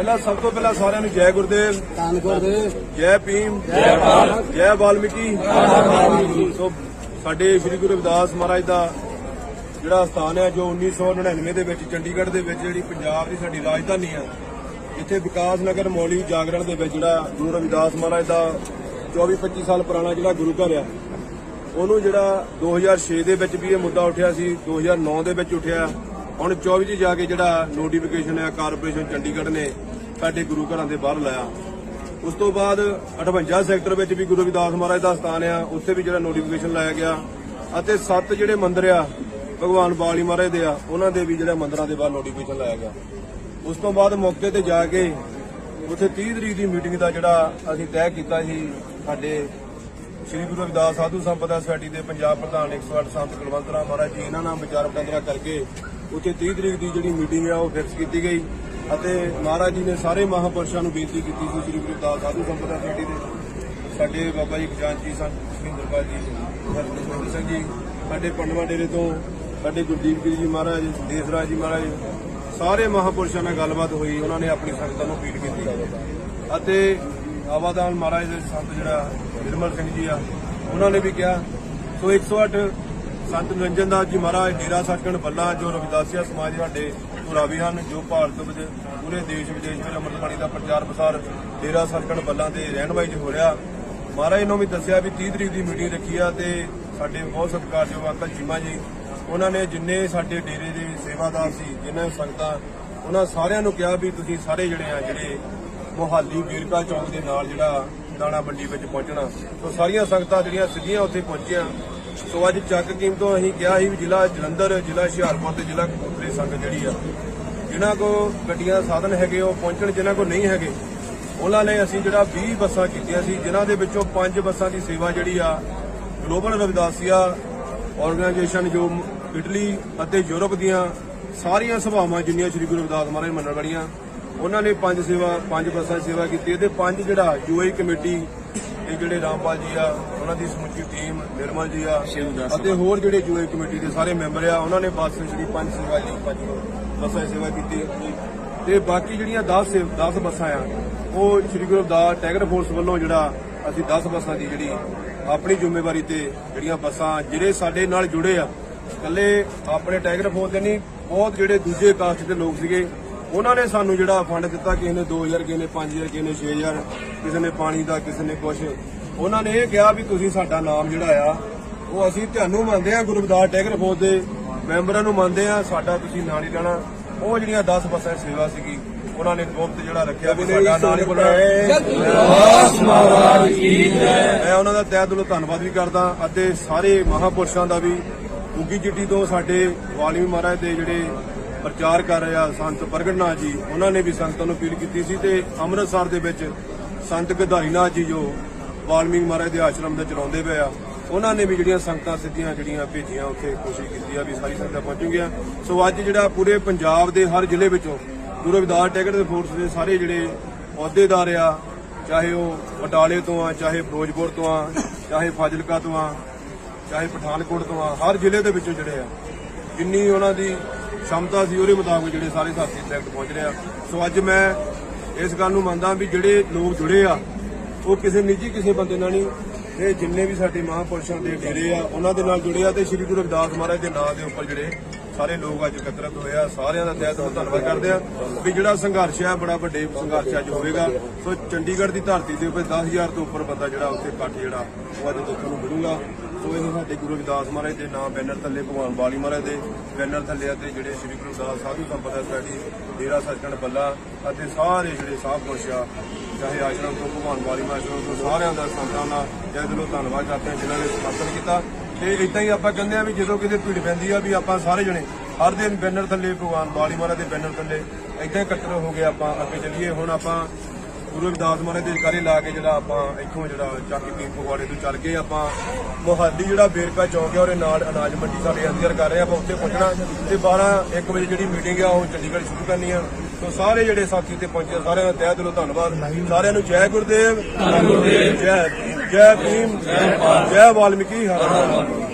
ਪਹਿਲਾਂ ਸਭ ਤੋਂ ਪਹਿਲਾਂ ਸਾਰਿਆਂ ਨੂੰ ਜੈ ਗੁਰਦੇਵ। ਧੰਨ ਗੁਰਦੇਵ। ਜੈ ਭੀਮ। ਜੈ ਭਾਰਤ। ਜੈ ਵਾਲਮੀਕੀ। ਸੋ ਸਾਡੇ ਸ੍ਰੀ ਗੁਰੂ ਰਵਿਦਾਸ ਮਹਾਰਾਜ ਦਾ ਜਿਹੜਾ ਸਥਾਨ ਹੈ ਜੋ 1999 ਦੇ ਵਿੱਚ ਚੰਡੀਗੜ੍ਹ ਦੇ ਵਿੱਚ ਜਿਹੜੀ ਪੰਜਾਬ ਦੀ ਸਾਡੀ ਰਾਜਧਾਨੀ ਆ ਇੱਥੇ ਵਿਕਾਸ ਨਗਰ ਮੌਲੀ ਜਾਗਰਣ ਦੇ ਵਿੱਚ ਜਿਹੜਾ ਗੁਰੂ ਰਵਿਦਾਸ ਮਹਾਰਾਜ ਦਾ 24-25 ਸਾਲ ਪੁਰਾਣਾ ਜਿਹੜਾ ਗੁਰੂ ਘਰ ਆ ਉਹਨੂੰ ਜਿਹੜਾ 2006 ਦੇ ਵਿੱਚ ਵੀ ਇਹ ਮੁੱਦਾ ਉੱਠਿਆ ਸੀ 2009 ਦੇ ਵਿੱਚ ਉੱਠਿਆ। ਹੁਣ 24 ਚ ਜਾ ਕੇ ਜਿਹੜਾ ਨੋਟੀਫਿਕੇਸ਼ਨ ਹੈ ਕਾਰਪੋਰੇਸ਼ਨ ਚੰਡੀਗੜ੍ਹ ਨੇ ਸਾਡੇ ਗੁਰੂ ਘਰਾਂ ਦੇ ਬਾਹਰ ਲਾਇਆ। ਉਸ ਤੋਂ ਬਾਅਦ 58 ਸੈਕਟਰ ਵਿੱਚ ਵੀ ਗੁਰੂ ਰਵਿਦਾਸ ਮਹਾਰਾਜ ਦਾ ਸਥਾਨ ਆ, ਉੱਥੇ ਵੀ ਜਿਹੜਾ ਨੋਟੀਫਿਕੇਸ਼ਨ ਲਾਇਆ ਗਿਆ। ਅਤੇ ਸੱਤ ਜਿਹੜੇ ਮੰਦਿਰ ਆ, ਭਗਵਾਨ ਬਾਲੀ ਮਹਾਰਾਜ ਦੇ ਆ, ਉਹਨਾਂ ਦੇ ਵੀ ਜਿਹੜਾ ਮੰਦਿਰਾਂ ਦੇ ਬਾਹਰ ਨੋਟੀਫਿਕੇਸ਼ਨ ਲਾਇਆ ਗਿਆ। ਉਸ ਤੋਂ ਬਾਅਦ ਮੌਕੇ ਤੇ ਜਾ ਕੇ ਉੱਥੇ 30 ਤਰੀਕ ਦੀ ਮੀਟਿੰਗ ਦਾ ਜਿਹੜਾ ਅਸੀਂ ਤੈਅ ਕੀਤਾ ਸੀ, ਸਾਡੇ ਸ੍ਰੀ ਗੁਰੂ ਰਵਿਦਾਸ ਸਾਧੂ ਸੰਪਦਾ ਸੁਸਾਇਟੀ ਦੇ ਪੰਜਾਬ ਪ੍ਰਧਾਨ 108 ਸੰਤ ਕੁਲਵੰਤ ਰਾਮ ਮਹਾਰਾਜ ਜੀ, ਇਹਨਾਂ ਨਾਲ ਵਿਚਾਰ ਵਟਾਂਦਰਾ ਕਰਕੇ ਉੱਥੇ 30 ਤਰੀਕ ਦੀ ਜਿਹੜੀ ਮੀਟਿੰਗ ਆ, ਉਹ ਫਿਕਸ ਕੀਤੀ ਗਈ। ਅਤੇ ਮਹਾਰਾਜ ਜੀ ਨੇ ਸਾਰੇ ਮਹਾਪੁਰਸ਼ਾਂ ਨੂੰ ਬੇਨਤੀ ਕੀਤੀ ਸੀ, ਸ੍ਰੀ ਗੁਰੂ ਰਵਿਦਾਸ ਸਾਧੂ ਸੰਪਦਾ ਸੁਸਾਇਟੀ ਦੇ। ਸਾਡੇ ਬਾਬਾ ਜੀ ਖਜ਼ਾਨਚੀ ਸੰਤ ਸੁਖਿੰਦਰਪਾਲ ਜੀ ਸਰਦਾਰ ਸਿੰਘ ਜੀ, ਸਾਡੇ ਪੰਡਵਾ ਡੇਰੇ ਤੋਂ ਸਾਡੇ ਗੁਰਦੀਪ ਗਿਰੀ ਜੀ ਮਹਾਰਾਜ, ਦੇਸਰਾਜ ਜੀ ਮਹਾਰਾਜ, ਸਾਰੇ ਮਹਾਪੁਰਸ਼ਾਂ ਨਾਲ ਗੱਲਬਾਤ ਹੋਈ, ਉਹਨਾਂ ਨੇ ਆਪਣੀ ਸੰਗਤਾਂ ਨੂੰ ਅਪੀਲ ਕੀਤੀ। ਅਤੇ ਆਵਾਦਾਨ ਮਹਾਰਾਜ ਦੇ ਸੰਤ ਜਿਹੜਾ ਨਿਰਮਲ ਸਿੰਘ ਜੀ ਆ, ਉਹਨਾਂ ਨੇ ਵੀ ਕਿਹਾ, ਸੋ 108 ਸੰਤ ਨਿਰੰਜਨ ਦਾਸ ਜੀ ਮਹਾਰਾਜ, ਡੇਰਾ ਸੱਚਖੰਡ ਬੱਲਾ, ਜੋ ਰਵਿਦਾਸੀਆ ਸਮਾਜ ਦੇ ਸਾਡੇ ਪੁਰਾਵੀ ਹਨ, ਜੋ ਭਾਰਤ ਵਿੱਚ, ਪੂਰੇ ਦੇਸ਼ ਵਿਦੇਸ਼ ਵਿੱਚ ਅੰਮ੍ਰਿਤ ਬਾਣੀ ਦਾ ਪ੍ਰਚਾਰ ਪ੍ਰਸਾਰ ਡੇਰਾ ਸੱਚਖੰਡ ਬੱਲਾ ਦੇ ਰਹਿਨਮਾਈ 'ਚ ਹੋ ਰਿਹਾ। ਮਹਾਰਾਜ ਨੂੰ ਵੀ ਦੱਸਿਆ ਵੀ 30 ਤਰੀਕ ਦੀ ਮੀਟਿੰਗ ਰੱਖੀ ਆ ਤੇ ਸਾਡੇ ਬਹੁਤ ਸਤਿਕਾਰਯੋਗ ਅੰਕਲ ਚੀਮਾ ਜੀ, ਉਹਨਾਂ ਨੇ ਜਿੰਨੇ ਸਾਡੇ ਡੇਰੇ ਦੇ ਸੇਵਾਦਾਰ ਸੀ ਜਿਨ੍ਹਾਂ ਸੰਗਤਾਂ, ਉਹਨਾਂ ਸਾਰਿਆਂ ਨੂੰ ਕਿਹਾ ਵੀ ਤੁਸੀਂ ਸਾਰੇ ਜਿਹੜੇ ਆ, ਜਿਹੜੇ ਮੁਹਾਲੀ ਵੀਰਕਾ ਚੌਂਕ ਦੇ ਨਾਲ ਜਿਹੜਾ ਦਾਣਾ ਮੰਡੀ ਵਿੱਚ ਪਹੁੰਚਣਾ ਸੋ ਸਾਰੀਆਂ ਸੰਗਤਾਂ ਜਿਹੜੀਆਂ ਸਿੱਧੀਆਂ ਉੱਥੇ ਪਹੁੰਚੀਆਂ। ਸੋ ਅੱਜ ਚੱਕ ਕੀਮ ਤੋਂ ਅਸੀਂ ਕਿਹਾ ਸੀ ਵੀ ਜ਼ਿਲ੍ਹਾ ਜਲੰਧਰ, ਜ਼ਿਲ੍ਹਾ ਹੁਸ਼ਿਆਰਪੁਰ ਤੇ ਜ਼ਿਲ੍ਹਾ ਕਪੂਰਥਲੇ ਸੰਗਤ ਜਿਹੜੀ ਆ, ਜਿਨ੍ਹਾਂ ਕੋ ਗੱਡੀਆਂ ਸਾਧਨ ਹੈਗੇ, ਉਹ ਪਹੁੰਚਣ, ਜਿਨ੍ਹਾਂ ਕੋ ਨਹੀਂ ਹੈਗੇ, ਉਹਨਾਂ ਨੇ ਅਸੀਂ ਜਿਹੜਾ 20 ਬੱਸਾਂ ਕੀਤੀਆਂ ਸੀ, ਜਿਨ੍ਹਾਂ ਦੇ ਵਿੱਚੋਂ 5 ਬੱਸਾਂ ਦੀ ਸੇਵਾ ਜਿਹੜੀ ਆ, ਗਲੋਬਲ ਰਵਿਦਾਸੀਆ ਆਰਗੇਨਾਈਜੇਸ਼ਨ ਜੋ ਇਟਲੀ ਅਤੇ ਯੂਰਪ ਦੀਆਂ ਸਾਰੀਆਂ ਸਭਾਵਾਂ, ਜਿੰਨੀਆਂ ਸ੍ਰੀ ਗੁਰੂ ਰਵਿਦਾਸ ਮਹਾਰਾਜ ਮੰਨਣ ਵਾਲੀਆਂ, ਉਹਨਾਂ ਨੇ ਪੰਜ ਸੇਵਾ, ਪੰਜ ਬੱਸਾਂ ਦੀ ਸੇਵਾ ਕੀਤੀ, ਇਹਦੇ ਪੰਜ ਜਿਹੜਾ ਯੂਆਈ ਕਮੇਟੀ ਇਹ ਜਿਹੜੇ ਰਾਮਪਾਲ ਜੀ ਆ ਉਹਨਾਂ ਦੀ ਸਮੁੱਚੀ ਟੀਮ ਨਿਰਮਲ ਜੀ ਆ ਅਤੇ ਹੋਰ ਜਿਹੜੇ ਯੂਆਈ ਕਮੇਟੀ ਦੇ ਸਾਰੇ ਮੈਂਬਰ ਆ ਉਹਨਾਂ ਨੇ ਬੱਸ ਜਿਹੜੀ ਪੰਜ ਸੇਵਾ ਦੀ ਪੰਜ ਬੱਸਾਂ ਸੇਵਾ ਕੀਤੀ। ਤੇ ਬਾਕੀ ਜਿਹੜੀਆਂ 10 ਸੇ 10 ਬੱਸਾਂ ਆ ਉਹ ਸ੍ਰੀ ਗੁਰੂ ਰਵਿਦਾਸ ਟੈਗਰ ਫੋਰਸ ਵੱਲੋਂ ਜਿਹੜਾ ਅਸੀਂ 10 ਬੱਸਾਂ ਦੀ ਜਿਹੜੀ ਆਪਣੀ ਜ਼ਿੰਮੇਵਾਰੀ ਤੇ ਜਿਹੜੀਆਂ ਬੱਸਾਂ ਜਿਹੜੇ ਸਾਡੇ ਨਾਲ ਜੁੜੇ ਆ ਇਕੱਲੇ ਆਪਣੇ ਟਾਈਗਰ ਫੋਰਸ ਦੇ ਨਹੀਂ ਬਹੁਤ ਜਿਹੜੇ ਦੂਜੇ ਕਾਸਟ ਦੇ ਲੋਕ ਸੀਗੇ ਉਹਨਾਂ ਨੇ ਸਾਨੂੰ ਜਿਹੜਾ ਫੰਡ ਦਿੱਤਾ ਕਿਸੇ ਨੇ 2000 ਕਿਸੇ ਨੇ 5000 ਕਿਸੇ ਨੇ 6000 ਕਿਸੇ ਨੇ ਪਾਣੀ ਦਾ, ਕਿਸੇ ਨੇ ਕੁਛ। ਉਹਨਾਂ ਨੇ ਇਹ ਕਿਹਾ ਵੀ ਤੁਸੀਂ ਸਾਡਾ ਨਾਮ ਜਿਹੜਾ ਆ, ਉਹ ਅਸੀਂ ਤੁਹਾਨੂੰ ਮੰਨਦੇ ਆ ਗੁਰਬਦਾਸ ਟੈਗਰ ਫੌਜ ਦੇ ਮੈਂਬਰਾਂ ਨੂੰ ਮੰਨਦੇ ਆ ਸਾਡਾ ਤੁਸੀਂ ਨਾਂ ਨਹੀਂ ਲੈਣਾ। ਉਹ ਜਿਹੜੀਆਂ 10 ਬੱਸਾਂ ਸੇਵਾ ਸੀਗੀ, ਉਹਨਾਂ ਨੇ ਗੁਪਤ ਜਿਹੜਾ ਰੱਖਿਆ ਵੀ ਸਾਡਾ ਨਾਂ ਨਹੀਂ ਬੋਲਣਾ। ਮੈਂ ਉਹਨਾਂ ਦਾ ਤਹਿ ਦਿਲੋਂ ਧੰਨਵਾਦ ਵੀ ਕਰਦਾ, ਅਤੇ ਸਾਰੇ ਮਹਾਪੁਰਸ਼ਾਂ ਦਾ ਵੀ। ਉਗੀ ਚਿੱਟੀ ਤੋਂ ਸਾਡੇ ਵਾਲਮੀ ਮਹਾਰਾਜ ਦੇ ਜਿਹੜੇ ਪ੍ਰਚਾਰ ਕਰ ਰਿਹਾ ਸੰਤ ਪ੍ਰਗਟਨਾਥ ਜੀ, ਉਹਨਾਂ ਨੇ ਵੀ ਸੰਗਤਾਂ ਨੂੰ ਅਪੀਲ ਕੀਤੀ ਸੀ ਤੇ ਅੰਮ੍ਰਿਤਸਰ ਦੇ ਵਿੱਚ ਸੰਤ ਗਧਾਰੀਨਾਥ ਜੀ ਜੋ ਵਾਲਮੀਕ ਮਹਾਰਾਜ ਦੇ ਆਸ਼ਰਮ ਦੇ ਚਲਾਉਂਦੇ ਪਏ ਆ, ਉਹਨਾਂ ਨੇ ਵੀ ਜਿਹੜੀਆਂ ਸੰਗਤਾਂ ਸਿੱਧੀਆਂ ਜਿਹੜੀਆਂ ਭੇਜੀਆਂ, ਉੱਥੇ ਕੋਸ਼ਿਸ਼ ਕੀਤੀ ਆ ਵੀ ਸਾਰੀ ਸੰਗਤਾਂ ਪਹੁੰਚੂਗੀਆਂ ਸੋ ਅੱਜ ਜਿਹੜਾ ਪੂਰੇ ਪੰਜਾਬ ਦੇ ਹਰ ਜ਼ਿਲ੍ਹੇ ਵਿੱਚੋਂ ਗੁਰੂ ਰਵਿਦਾਸ ਟੈਗਰ ਦੇ ਫੋਰਸ ਦੇ ਸਾਰੇ ਜਿਹੜੇ ਅਹੁਦੇਦਾਰ ਆ, ਚਾਹੇ ਉਹ ਬਟਾਲੇ ਤੋਂ ਆ, ਚਾਹੇ ਫਿਰੋਜ਼ਪੁਰ ਤੋਂ ਆ, ਚਾਹੇ ਫਾਜ਼ਿਲਕਾ ਤੋਂ ਆ, ਚਾਹੇ ਪਠਾਨਕੋਟ ਤੋਂ ਆ, ਹਰ ਜ਼ਿਲ੍ਹੇ ਦੇ ਵਿੱਚੋਂ ਜਿਹੜੇ ਆ, ਜਿੰਨੀ ਉਹਨਾਂ ਦੀ ਸ਼ਮਤਾ ਸੀ, ਉਹਦੇ ਮੁਤਾਬਕ ਜਿਹੜੇ ਸਾਰੇ ਸਾਥੀ ਸੈਕਟ ਪਹੁੰਚ ਰਹੇ ਆ। ਸੋ ਅੱਜ ਮੈਂ ਇਸ ਗੱਲ ਨੂੰ ਮੰਨਦਾ ਵੀ ਜਿਹੜੇ ਲੋਕ ਜੁੜੇ ਆ, ਉਹ ਕਿਸੇ ਨਿੱਜੀ ਕਿਸੇ ਬੰਦੇ ਨਾਲ ਨਹੀਂ ਇਹ ਜਿੰਨੇ ਵੀ ਸਾਡੇ ਮਹਾਪੁਰਸ਼ਾਂ ਦੇ ਡੇਰੇ ਆ, ਉਹਨਾਂ ਦੇ ਨਾਲ ਜੁੜੇ ਆ ਤੇ ਸ੍ਰੀ ਗੁਰੂ ਰਵਿਦਾਸ ਮਹਾਰਾਜ ਦੇ ਨਾਮ ਦੇ ਉੱਪਰ ਜਿਹੜੇ ਸਾਰੇ ਲੋਕ ਅੱਜ ਇਕੱਤਰਤ ਹੋਏ ਆ, ਸਾਰਿਆਂ ਦਾ ਤਹਿ ਦਿਲੋਂ ਧੰਨਵਾਦ ਕਰਦੇ ਆ ਵੀ ਜਿਹੜਾ ਸੰਘਰਸ਼ ਆ, ਬੜਾ ਵੱਡੇ ਸੰਘਰਸ਼ ਅੱਜ ਹੋਵੇਗਾ। ਸੋ ਚੰਡੀਗੜ੍ਹ ਦੀ ਧਰਤੀ ਦੇ ਉੱਪਰ 10000 ਤੋਂ ਉੱਪਰ ਬੰਦਾ ਜਿਹੜਾ ਉੱਥੇ ਇਕੱਠ ਜਿਹੜਾ, ਉਹ ਅੱਜ ਦੇਖਣ ਨੂੰ ਮਿਲੂਗਾ। ਸੋ ਇਹ ਸਾਡੇ ਗੁਰੂ ਰਵਿਦਾਸ ਮਹਾਰਾਜ ਦੇ ਨਾਮ ਬੈਨਰ ਥੱਲੇ ਭਗਵਾਨ ਬਾਲੀ ਮਹਾਰਾਜ ਦੇ ਬੈਨਰ ਥੱਲੇ ਅਤੇ ਜਿਹੜੇ ਸ੍ਰੀ ਗੁਰੂ ਰਵਿਦਾਸ ਸਾਧੂ ਸੰਪਦਾ ਸੋਸਾਇਟੀ ਡੇਰਾ ਸੱਚਖੰਡ ਬੱਲਾ ਅਤੇ ਸਾਰੇ ਜਿਹੜੇ ਸਾਧ ਪੁਰਸ਼ ਚਾਹੇ ਆਸ਼ਰਮ ਤੋਂ ਭਗਵਾਨ ਬਾਲੀ ਮਹਾਰਾਜ ਤੋਂ ਸਾਰਿਆਂ ਦਾ ਸੰਤਾਂ ਦਾ ਜੈ ਦਿਲੋਂ ਧੰਨਵਾਦ ਕਰਦੇ ਹਾਂ ਜਿਨ੍ਹਾਂ ਨੇ ਸਮਰਥਨ ਕੀਤਾ। ਤੇ ਇਦਾਂ ਹੀ ਆਪਾਂ ਕਹਿੰਦੇ ਆ ਵੀ ਜਦੋਂ ਕਿਤੇ ਭੀੜ ਪੈਂਦੀ ਆ ਵੀ ਆਪਾਂ ਸਾਰੇ ਜਣੇ ਹਰ ਦਿਨ ਬੈਨਰ ਥੱਲੇ ਭਗਵਾਨ ਬਾਲੀ ਮਹਾਰਾਜ ਦੇ ਬੈਨਰ ਥੱਲੇ ਇਦਾਂ ਇਕੱਤਰ ਹੋ ਗਏ ਆਪਾਂ ਅੱਗੇ ਚੱਲੀਏ। ਹੁਣ ਆਪਾਂ ਗੁਰੂ ਰਵਿਦਾਸ ਮਹਾਰਾਜ ਦੇ ਜਕਾਰੇ ਲਾ ਕੇ ਜਿਹੜਾ ਆਪਾਂ ਇੱਥੋਂ ਜਿਹੜਾ ਚੱਕ ਕੇ ਫਗਵਾੜੇ ਤੋਂ ਚੱਲ ਕੇ ਆਪਾਂ ਮੁਹਾਲੀ ਜਿਹੜਾ ਬੇਰਕਾ ਚੌਂਕ ਹੈ ਉਹਦੇ ਨਾਲ ਅਨਾਜ ਮੰਡੀ ਸਾਡੇ ਇੰਤਜ਼ਾਰ ਕਰ ਰਹੇ ਆਪਾਂ ਉੱਥੇ ਪਹੁੰਚਣਾ ਤੇ 12 1 ਵਜੇ ਜਿਹੜੀ ਮੀਟਿੰਗ ਆ ਉਹ ਚੰਡੀਗੜ੍ਹ ਸ਼ੁਰੂ ਕਰਨੀ ਆ। ਸੋ ਸਾਰੇ ਜਿਹੜੇ ਸਾਥੀ ਤੇ ਪਹੁੰਚੇ ਸਾਰਿਆਂ ਦਾ ਤਹਿ ਦਿਲੋਂ ਧੰਨਵਾਦ। ਸਾਰਿਆਂ ਨੂੰ ਜੈ ਗੁਰਦੇਵ। ਜੈ ਜੈ ਭੀਮ। ਜੈ ਵਾਲਮੀਕੀ। ਹਰ ਹਰ।